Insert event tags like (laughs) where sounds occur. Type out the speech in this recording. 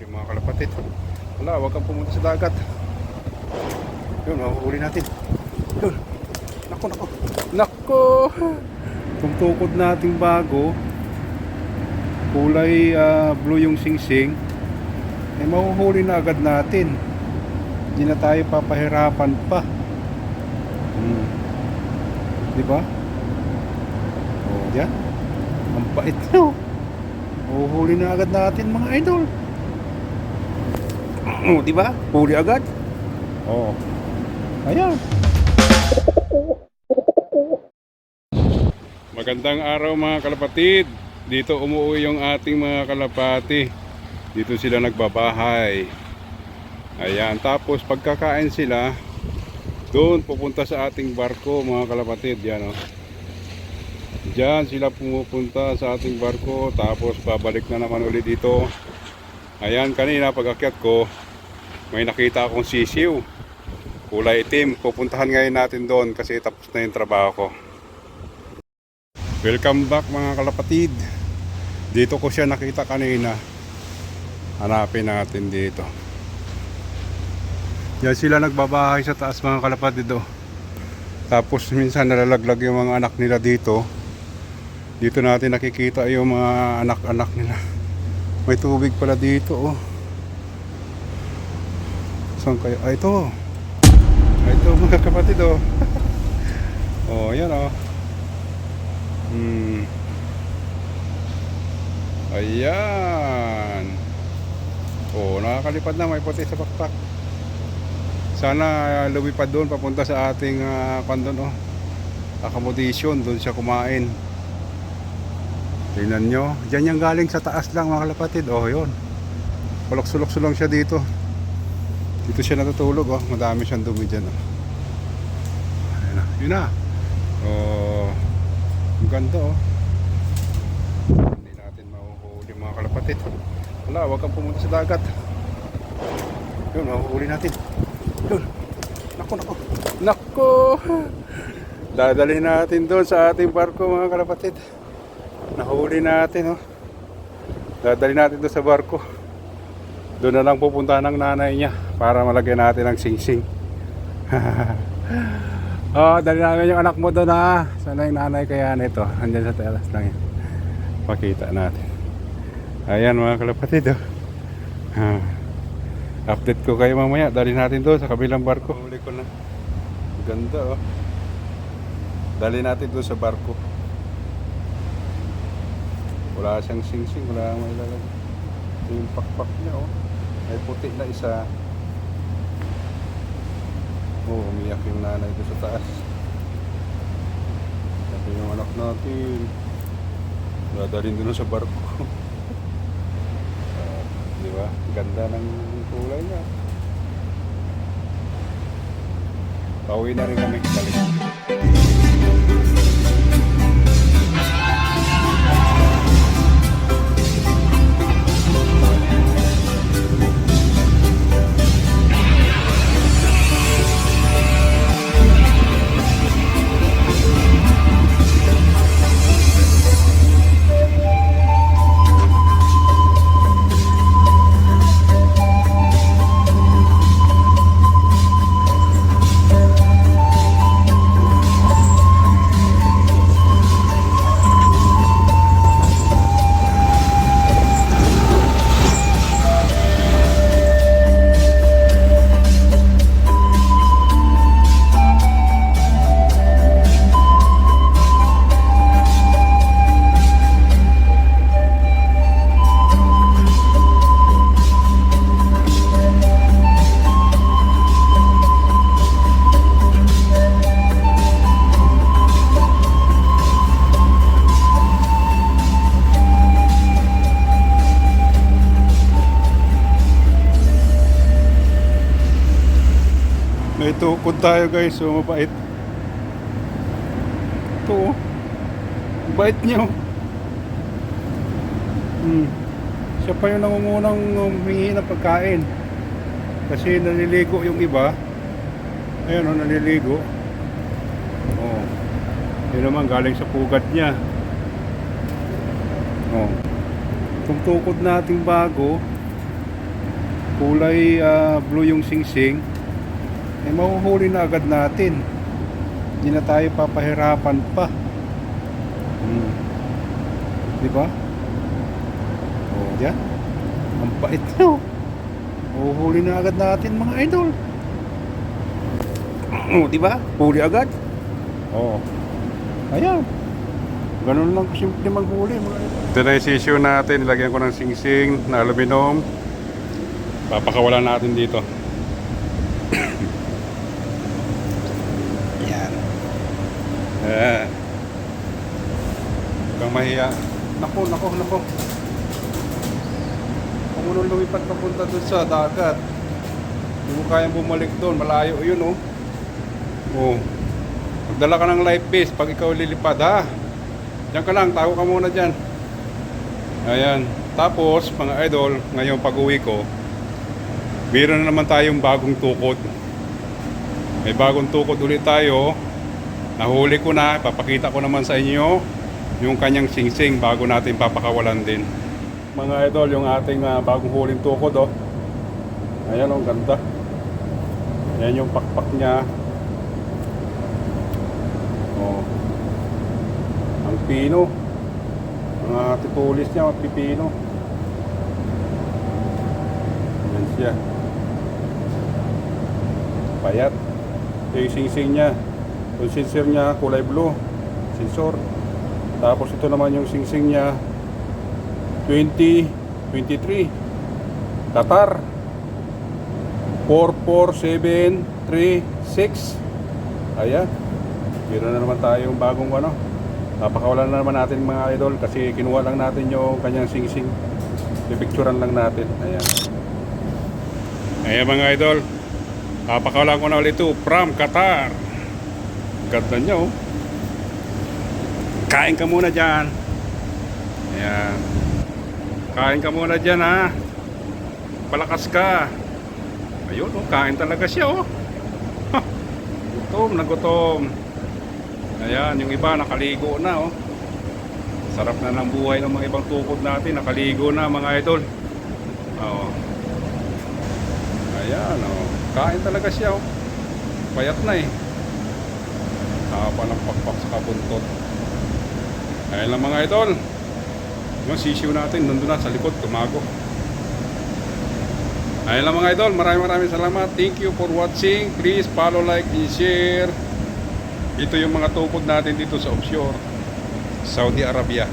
mahuhuli mga kalapatid. Wala, huwag kang pumunta sa dagat. Yun, mahuhuli natin. Yun. Nako, nako. Nako! Kung tukod nating bago, kulay ah, blue yung singsing, eh mahuhuli na agad natin. Hindi na tayo papahirapan pa. Hmm. Di ba? Oh, yan. Ang bait nyo. (laughs) Mahuhuli na agad natin mga idol. Oh, di ba? Huli agad. Oh. Ayan. Magandang araw mga kalapatid. Dito umuwi yung ating mga kalapati. Dito sila nagbabahay. Ayan, tapos pagkakain sila, doon pupunta sa ating barko mga kalapatid. Yan oh. Diyan sila pumupunta sa ating barko tapos babalik na naman ulit dito. Ayan, kanina pag akyat ko, may nakita akong sisiw. Kulay itim. Pupuntahan ngayon natin doon kasi tapos na yung trabaho ko. Welcome back mga kalapatid. Dito ko siya nakita kanina. Hanapin natin dito. Yan sila nagbabahay sa taas mga kalapatid do. Tapos minsan nalalaglag yung mga anak nila dito. Dito natin nakikita yung mga anak-anak nila. May tubig pala dito oh. Saan kayo? Ah, ito. Ah, ito mga kapatid oh. (laughs) oh, yan oh. Hmm. Ayan. Oh, nakakalipad na. May puti sa pakpak. Sana uh, lumipad doon papunta sa ating uh, kandon oh. Accommodation. Doon siya kumain. Tingnan nyo. Diyan yung galing sa taas lang mga kalapatid. Oh, yun. Kulok-sulok lang siya dito. Dito siya natutulog oh. Madami siyang dumi dyan oh. Ayun na. Yun na. Oh. Ang ganda oh. Hindi natin mahuhuli mga kalapatid. Wala, huwag kang pumunta sa dagat. Yun, mahuhuli natin. Yun. Nako, nako. Nako! (laughs) Dadalhin natin doon sa ating barko mga kalapatid. Nahuli natin oh. Dadalhin natin doon sa barko. Doon na lang pupunta ng nanay niya para malagyan natin ang singsing. (laughs) Oh, dali namin yung anak mo doon ha. Sana yung nanay kaya nito. Andyan sa teras lang yan. Pakita natin. Ayan mga kalapatid oh. Ah. Update ko kayo mamaya. Dali natin doon sa kabilang barko. Huli ko na. Ganda oh. Dali natin doon sa barko. Wala siyang sing-sing. Wala may lalag. Ito yung pakpak niya oh. May puti na isa. Oh, umiyak yung nanay doon sa taas. Sabi yung anak natin. Dadalhin doon sa barko. Ah, (laughs) di ba? Ganda ng kulay niya. Pauwi na rin kami balik. Tukod tayo guys, so mabait. Ito oh. Bait niyo. Hmm. Siya pa yung nangungunang humingi ng pagkain. Kasi naliligo yung iba. Ayun oh, naliligo. Oh. Yun naman galing sa pugad niya. Oh. Kung tukod nating bago, kulay ah, blue yung singsing, eh mahuhuli na agad natin. Hindi na tayo papahirapan pa. Hmm. Di ba? Oh, yan. Ang bait nyo. Mahuhuli na agad natin mga idol. Oh, di ba? Huli agad. Oo. Ayan. Ganun lang simple maghuli. Ito na yung natin. Nilagyan ko ng singsing na aluminum. Papakawalan natin dito. Yan. Eh. Huwag mahiya. Nako, nako, nako. Kung mo nung lumipat papunta doon sa dagat, hindi mo kayang bumalik doon. Malayo yun, oh. Oh. Magdala ka ng life vest pag ikaw lilipad, ha? Diyan ka lang, tago ka muna dyan. Ayan. Tapos, mga idol, ngayong pag-uwi ko, meron na naman tayong bagong tukod. May bagong tukod ulit tayo. Nahuli ko na, papakita ko naman sa inyo yung kanyang singsing bago natin papakawalan din. Mga idol, yung ating ah, bagong huling tukod, oh. Ayan, oh, ganda. Ayan yung pakpak niya. Oh. Ang pino. Mga tipulis niya, pipino. Ayan siya. Payat. Yung singsing niya. Yung sensor niya, kulay blue. Sensor. Tapos ito naman yung singsing niya. 2023. Qatar. 44736. Ayan. Meron na naman tayong bagong ano. Napakawalan na naman natin mga idol kasi kinuha lang natin yung kanyang singsing. Pipicturan lang natin. Ayan. Ayan mga idol. Napakawalan ko na ulit ito from Qatar. Ganda niya. Kain ka muna dyan. Ayan. Kain ka muna dyan ha. Palakas ka. Ayun oh, kain talaga siya oh. Ha, gutom na gutom. Ayan, yung iba nakaligo na oh. Sarap na ng buhay ng mga ibang tukod natin. Nakaligo na mga idol. Oo. Ayan oh. Kain talaga siya oh. Payat na eh. Hapa ng pakpak sa kabuntot. Ayan lang mga idol. Yung sisiw natin, nandun na sa likod, tumago. Ayan lang mga idol, maraming maraming salamat. Thank you for watching. Please follow, like, and share. Ito yung mga tukod natin dito sa offshore, Saudi Arabia.